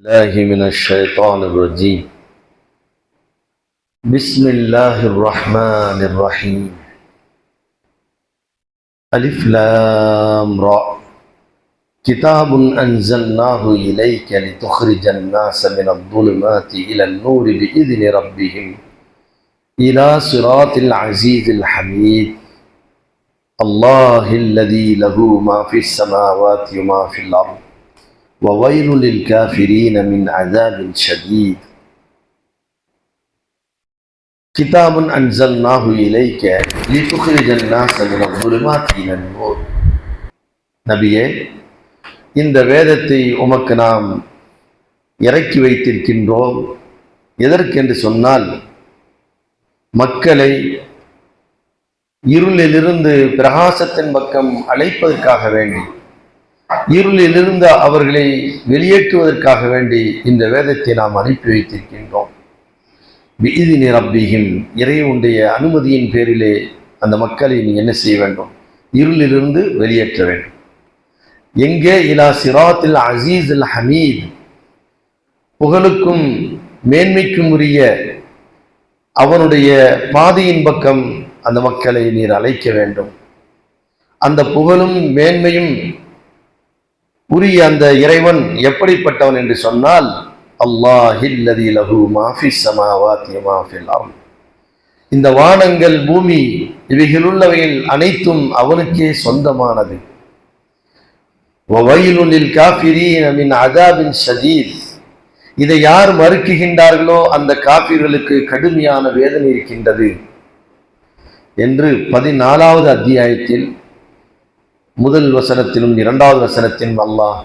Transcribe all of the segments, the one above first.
الله من الشيطان الرجيم. بسم الله الرحمن الرحيم. ألف لام را. كتاب أنزلناه إليك لتخرج الناس من الظلمات إلى النور بإذن ربهم إلى صراط العزيز الحميد. الله الذي له ما في السماوات وما في الأرض. وويل للكافرين من عذاب شديد كتاب أنزلناه إليك لتخرج الناس من الظلمات إلى النور நபியே இந்த வேதத்தை உமக்கு நாம் இறக்கி வைத்திருக்கின்றோம் எதற்கென்று சொன்னால் மக்களை இருளிலிருந்து பிரகாசத்தின் பக்கம் அழைப்பதற்காக வேண்டி இருளிலிருந்து அவர்களை வெளியேற்றுவதற்காக வேண்டி இந்த வேதத்தை நாம் அனுப்பி வைத்திருக்கின்றோம். விதி நிரப்பியும் இறைவனுடைய அனுமதியின் பேரிலே அந்த மக்களை நீ என்ன செய்ய வேண்டும்? இருளிலிருந்து வெளியேற்ற வேண்டும். எங்கே? இலா சிராத்தில் அசீஸ் அல் ஹமீத். புகழுக்கும் மேன்மைக்கும் உரிய அவனுடைய பாதையின் பக்கம் அந்த மக்களை நீர் அழைக்க வேண்டும். அந்த புகழும் மேன்மையும் உரிய அந்த இறைவன் எப்படிப்பட்டவன் என்று சொன்னால் அல்லாஹில்லதி லஹு மாஃபி சமாவாத்தி மாஃபில் இந்த வானங்கள் பூமி இவைகளுள்ளவையில் அனைத்தும் அவனுக்கே சொந்தமானது. வவையிலுள்ளில் காஃபிரீன் மின் அதாபின் ஷதீத். இதை யார் மறுக்குகின்றார்களோ அந்த காபிர்களுக்கு கடுமையான வேதனை இருக்கின்றது. என்று பதினாலாவது அத்தியாயத்தில் முதல் வசனத்திலும் இரண்டாவது வசனத்திலும் அல்லாஹ்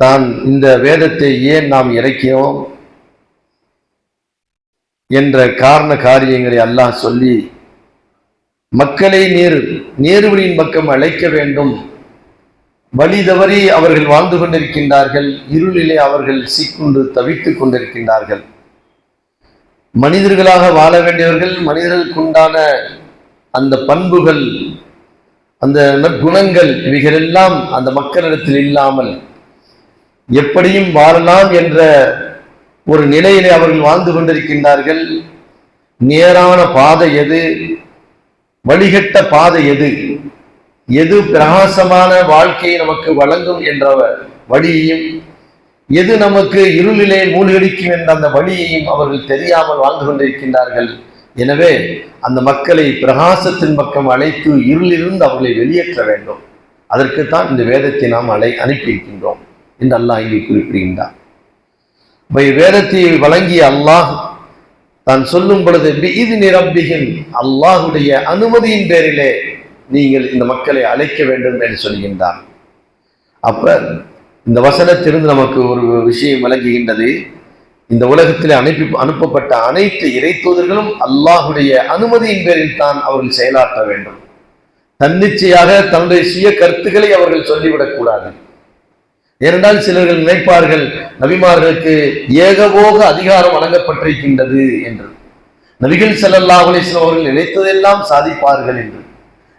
தான் இந்த வேதத்தை ஏன் நாம் இறக்கியோம் என்ற காரண காரியங்களை அல்லாஹ் சொல்லி மக்களை நேர் நேர்வழியின் பக்கம் அழைக்க வேண்டும். வழி தவறி அவர்கள் வாழ்ந்து கொண்டிருக்கின்றார்கள் இருளிலே அவர்கள் சிக்குண்டு தவித்துக் கொண்டிருக்கின்றார்கள். மனிதர்களாக வாழ வேண்டியவர்கள் மனிதர்களுக்கு உண்டான அந்த பண்புகள் அந்த நற்குணங்கள் இவைகளெல்லாம் அந்த மக்களிடத்தில் இல்லாமல் எப்படியும் வாழலாம் என்ற ஒரு நிலையிலே அவர்கள் வாழ்ந்து கொண்டிருக்கின்றார்கள். நேரான பாதை எது? வழிகட்ட பாதை எது? எது பிரகாசமான வாழ்க்கையை நமக்கு வழங்கும் என்ற வழியையும் எது நமக்கு இருளிலே மூழ்கடிக்கும் என்ற அந்த வழியையும் அவர்கள் தெரியாமல் வாழ்ந்து கொண்டிருக்கின்றார்கள். எனவே அந்த மக்களை பிரகாசத்தின் பக்கம் அழைத்து இருளிலிருந்து அவர்களை வெளியேற்ற வேண்டும். அதற்குத்தான் இந்த வேதத்தை நாம் அழை அனுப்பியிருக்கின்றோம் என்று அல்லாஹ் இங்கே குறிப்பிடுகின்றார். வேதத்தை வழங்கிய அல்லாஹ் தான் சொல்லும் பொழுது இது நிரம்பிகின் அல்லாஹுடைய அனுமதியின் பேரிலே நீங்கள் இந்த மக்களை அழைக்க வேண்டும் என்று சொல்கின்றான் அப்ப இந்த வசனத்திலிருந்து நமக்கு ஒரு விஷயம் விளங்குகின்றது. இந்த உலகத்தில் அனுப்பி அனுப்பப்பட்ட அனைத்து இறை தூதர்களும் அல்லாஹுடைய அனுமதியின் பேரில் தான் அவர்கள் செயலாற்ற வேண்டும். தன்னிச்சையாக தன்னுடைய சுய கருத்துக்களை அவர்கள் சொல்லிவிடக்கூடாது ஏனென்றால் சிலர்கள் நினைப்பார்கள் நபிமார்களுக்கு ஏகபோக அதிகாரம் வழங்கப்பட்டிருக்கின்றது என்று. நபிகள் செல்லல்லா அலிஸ்லாம் அவர்கள் நினைத்ததெல்லாம் சாதிப்பார்கள் என்று.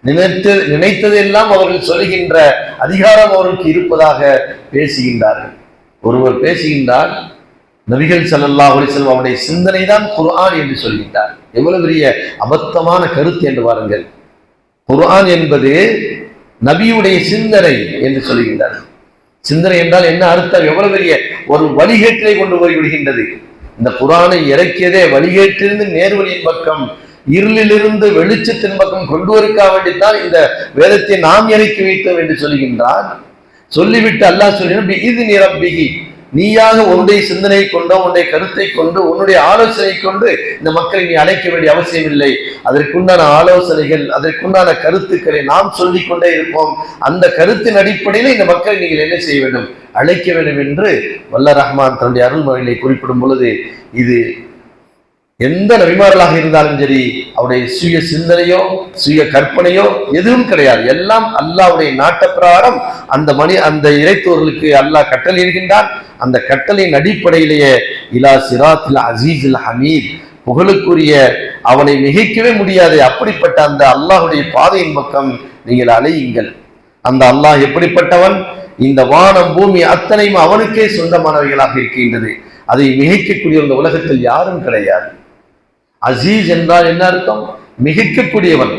நினைத்து நினைத்ததெல்லாம் அவர்கள் சொல்லுகின்ற அதிகாரம் அவர்களுக்கு இருப்பதாக பேசுகின்றார்கள். ஒருவர் பேசுகின்றார் நபிகள் சல்லல்லா அலிஸ்லம் அவருடைய சிந்தனை தான் குர்ஆன் என்று சொல்கிறார் எவ்வளவு பெரிய அபத்தமான கருத்து என்று பாருங்கள். குர்ஆன் என்பது நபியுடைய சிந்தனை என்று சொல்கின்றார். சிந்தனை என்றால் என்ன அர்த்தம்? எவ்வளவு பெரிய ஒரு வழிகேட்டிலை கொண்டு போய் விடுகின்றது. இந்த குரானை இறக்கியதே வழிகேட்டிலிருந்து நேர்வழியின் பக்கம் இருளிலிருந்து வெளிச்சத்தின் பக்கம் கொண்டு வருக்கா வேண்டித்தான் இந்த வேதத்தை நாம் இறக்கி வைத்தோம் என்று சொல்கின்றார். சொல்லிவிட்டு அல்லாஹ் சொல்லினா இது நிரம்பிகி நீயாக உன்னுடைய சிந்தனை கொண்டோ உன்னுடைய கருத்தை கொண்டு உன்னுடைய ஆலோசனை கொண்டு இந்த மக்களை நீ அழைக்க வேண்டிய அவசியம் இல்லை அதற்குண்டான ஆலோசனைகள் அதற்குண்டான கருத்துக்களை நாம் சொல்லிக் கொண்டே இருப்போம். அந்த கருத்தின் அடிப்படையில் இந்த மக்களை நீங்கள் என்ன செய்ய வேண்டும்? அழைக்க வேண்டும் என்று வல்ல ரஹ்மான் தன்னுடைய அருள்மொழியை குறிப்பிடும் பொழுது இது எந்த நபிமார்களாக இருந்தாலும் சரி அவருடைய சுய சிந்தனையோ சுய கற்பனையோ எதுவும் கிடையாது. எல்லாம் அல்லாவுடைய நாட்டப்பிரகாரம். அந்த மணி அந்த இறைத்தோர்களுக்கு அல்லாஹ் கட்டளை இருக்கின்றான் அந்த கட்டளையின் அடிப்படையிலேயே இலா சிராத்தில் அசீஸ் ஹமீத். புகழுக்குரிய அவனை மிகைக்கவே முடியாது. அப்படிப்பட்ட அந்த அல்லாஹுடைய பாதையின் பக்கம் நீங்கள் அலையுங்கள். அந்த அல்லாஹ் எப்படிப்பட்டவன்? இந்த வானம் பூமி அத்தனையும் அவனுக்கே சொந்தமானவைகளாக இருக்கின்றது. அதை மிகைக்கக்கூடிய இந்த உலகத்தில் யாரும் கிடையாது. அசீஸ் என்றால் என்ன அர்த்தம்? மிகைக்கக்கூடியவன்.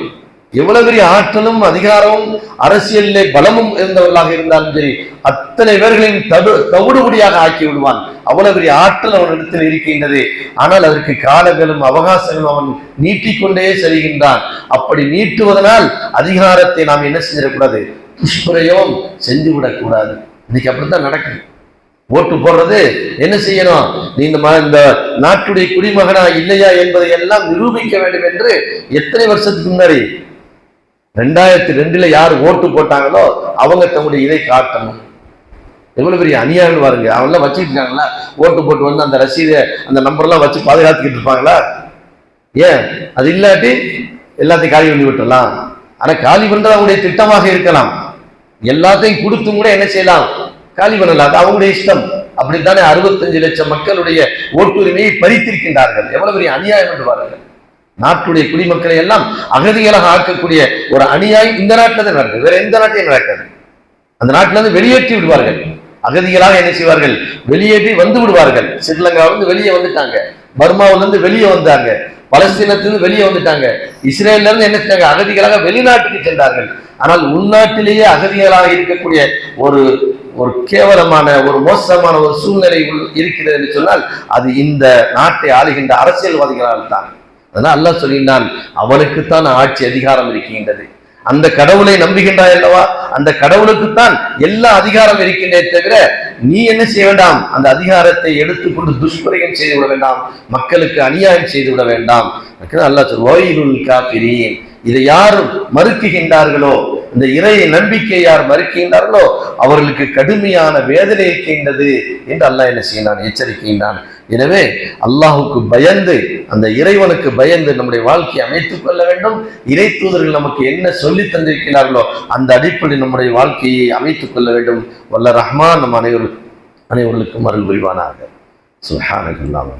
எவ்வளவு பெரிய ஆற்றலும் அதிகாரமும் அரசியலிலே பலமும் இருந்தவர்களாக இருந்தாலும் சரி அத்தனை பேர்களையும் தடு தவிடுபடியாக ஆக்கி விடுவான் அவ்வளவு பெரிய ஆற்றல் அவனிடத்தில் இருக்கின்றது. ஆனால் அதற்கு காலங்களும் அவகாசங்களும் அவன் நீட்டிக்கொண்டே செல்கின்றான். அப்படி நீட்டுவதனால் அதிகாரத்தை நாம் என்ன செஞ்சிடக்கூடாது? துஷ்பிரயோகம் செஞ்சு விடக்கூடாது இன்னைக்கு அப்படித்தான் நடக்குது. ஓட்டு போடுறது என்ன செய்யணும்? நீ இந்த ம- இந்த நாட்டுடைய குடிமகனா இல்லையா என்பதை எல்லாம் நிரூபிக்க வேண்டும் என்று எத்தனை வருஷத்துக்கு முன்னாடி? ரெண்டாயிரத்தி ரெண்டுல யார் ஓட்டு போட்டாங்களோ அவங்க தன்னுடைய இதை காட்டணும். எவ்வளவு பெரிய அநியாயம் பாருங்க. அவங்களாம் வச்சிருக்காங்களா ஓட்டு போட்டு வந்து அந்த ரசீதை அந்த நம்பர்லாம் வச்சு பாதுகாத்துக்கிட்டு இருப்பாங்களா? ஏன்? அது இல்லாட்டி எல்லாத்தையும் காலி பண்ணி விட்டுடலாம் ஆனா காலி பண்றது அவங்களுடைய திட்டமாக இருக்கலாம். எல்லாத்தையும் கொடுத்தும் கூட என்ன செய்யலாம்? காலி பண்ணலாம் அது அவங்களுடைய இஷ்டம். அப்படித்தானே அறுபத்தஞ்சு லட்சம் மக்களுடைய ஓட்டுரிமையை பறித்திருக்கின்றார்கள். எவ்வளவு பெரிய அநியாயம் என்று பாருங்கள். நாட்டுடைய குடிமக்களை எல்லாம் அகதிகளாக ஆக்கக்கூடிய ஒரு அநியாயம் இந்த நாட்டில் தான் நடக்குது. வேற எந்த நாட்டிலையும் நடக்காது. அந்த நாட்டில இருந்து வெளியேற்றி விடுவார்கள். அகதிகளாக என்ன செய்வார்கள்? வெளியேற்றி வந்து விடுவார்கள். ஸ்ரீலங்காவில இருந்து வெளியே வந்துட்டாங்க. பர்மாவிலிருந்து வெளியே வந்தாங்க. பலஸ்தீனத்திலிருந்து வெளியே வந்துட்டாங்க. இஸ்ரேல்ல இருந்து என்ன செஞ்சாங்க அகதிகளாக வெளிநாட்டுக்கு சென்றார்கள். ஆனால் உள்நாட்டிலேயே அகதிகளாக இருக்கக்கூடிய ஒரு ஒரு கேவலமான ஒரு மோசமான ஒரு சூழ்நிலை உள் இருக்கிறது என்று சொன்னால் அது இந்த நாட்டை ஆளுகின்ற அரசியல்வாதிகளால் தான் அதனால் அல்லாஹ் சொல்லினான் அவனுக்குத்தான் ஆட்சி அதிகாரம் இருக்கின்றது. அந்த கடவுளை நம்புகின்றாய் அல்லவா? அந்த கடவுளுக்குத்தான் எல்லா அதிகாரம் இருக்கின்றே தவிர நீ என்ன செய்ய வேண்டாம்? அந்த அதிகாரத்தை எடுத்துக்கொண்டு துஷ்பிரயம் செய்து விட வேண்டாம். மக்களுக்கு அநியாயம் செய்து விட வேண்டாம். அல்லா அல்லாஹ் சொல் ஓயிலுல் காபிரீன் இதை யார் மறுக்குகின்றார்களோ இந்த இறையை நம்பிக்கை யார் மறுக்கின்றார்களோ அவர்களுக்கு கடுமையான வேதனை இருக்கின்றது என்று அல்லாஹ் என்ன செய்யினான் எச்சரிக்கின்றான். எனவே அல்லாஹுக்கு பயந்து அந்த இறைவனுக்கு பயந்து நம்முடைய வாழ்க்கையை அமைத்துக் கொள்ள வேண்டும். இறை தூதர்கள் நமக்கு என்ன சொல்லி தந்திருக்கிறார்களோ அந்த அடிப்படை நம்முடைய வாழ்க்கையை அமைத்துக் கொள்ள வேண்டும். வல்ல ரஹ்மான் நம் அனைவரும் அனைவர்களுக்கும் அருள் புரிவானாக. சுஹானகல்லாம்